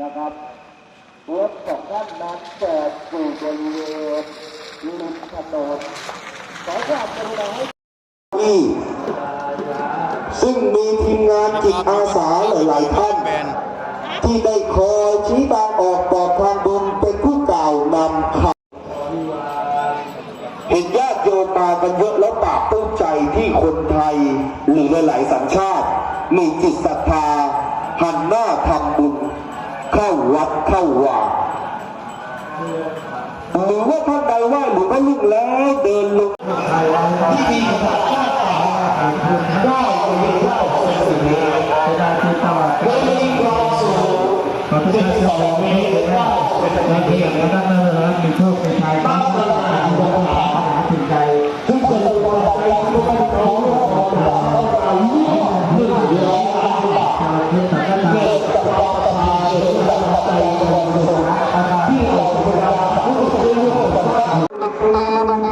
นะครับรถของท่านนั้นจอดอยู่บริเวณริมถนนขอความกรุณาให้ที่ซึ่งมีทีมงานจิตอาสาหลายๆท่าน ที่ได้คอยชี้ทางออกบอกทางบุญเป็นผู้กล่าวนำข่าวเห็นญาติโยมมากันเยอะแล้วปาบปลื้มใจที่คนไทย หรือหลายๆสัญชาติ มีจิตศรัทธาหันหน้าทำบุญ เข้าวัดเข้าวาหรือว่าท่านใดไหว่าหลวงพ่อลุงแล้วเดินลงขอทุกท่านจงมองไม่เห็นว่าเราเพียงแล้วนั่งนั่งแล้วมีโชคในใจบ้างก็ห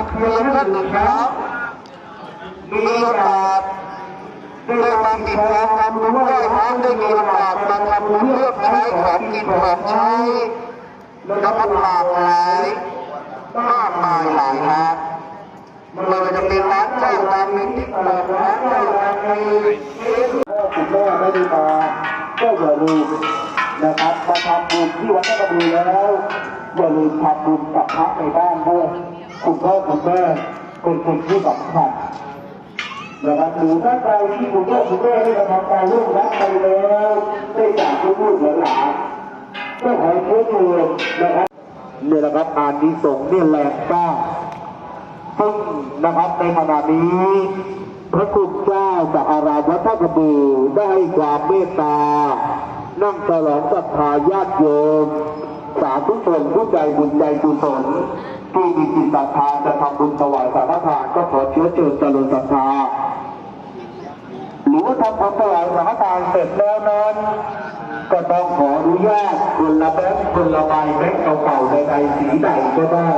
มีโอกาสได้มาติดตามทำด้วยทั้งได้มีโอกาสมาทำเลือกใช้ของกินของใช้แล้วมันหลากหลายมากมายหลายร้านมันจะเป็นร้านเจ้าดังในติ๊กต็อกร้านเจ้าดังในเฟซบุ๊กคุณแม่ไม่ได้มาก็อย่าลืมนะครับมาทำบุญที่วัดพระกระบือแล้วอย่าลืมทำบุญกับพระในบ้านด้วย คุณพ่อคุณแม่เป็นคนที่สำคัญนะครับหรือถ้าใครที่คุณพ่อคุณแม่ได้กระทำการร่วมรักไปแล้วได้จากลูกหลานก็ขอเชิญชวนนะครับเนี่ยนะครับอ่านดีสงส์เนี่ยแรงกล้าซึ่งนะครับในขณะนี้ พระคุณเจ้าจากอารามวัดท่ากระบือได้ความเมตตา นั่งฉลองศรัทธาญาติโยม สาธุชนผู้ใจบุญใจกุศล ที่มีจิตศรัทธาจะทำบุญถวายสังฆทานก็ขอเชื้อเชิญเจริญศรัทธาหรือทำบุญถวายสังฆทานเสร็จแล้วนั้นก็ต้องขออนุญาตคนละแบงค์คนละใบแบงค์เก่าๆใดๆสีใดก็ได้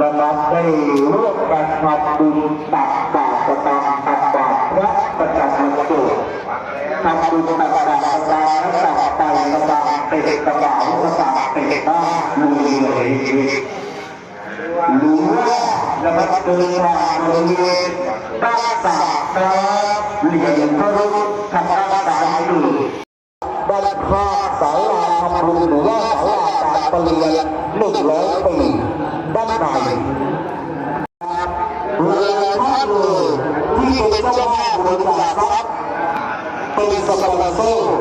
นะครับได้ร่วมกันทำบุญตักบาตรประจำตักบาตรพระประจำวันเกิดทำบุญตักบาตรประจำและตักไปกระบาเตะกระเป๋ากระบาเตะบ้านลุยเลย หรือว่านะครับเดินทางบริเวณด้านสาน้ำเหรียญพระรูปทางด้านซ้ายมือด้านข้างศาลาทำบุญหรือว่าศาลาการประเรียนหนึ่งร้อยปีด้านในเรือท่าเรือที่เป็นเจ้าภาพบริจาคทรัพย์เป็นสปอนเซอร์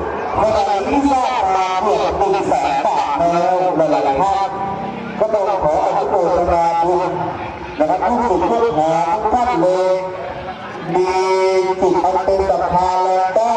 ขณะที่ทราบ นะครับทุกสิ่งทุกห่งทุกท่านเลยมีจุดอันเป็นศรัทธาแล้วก็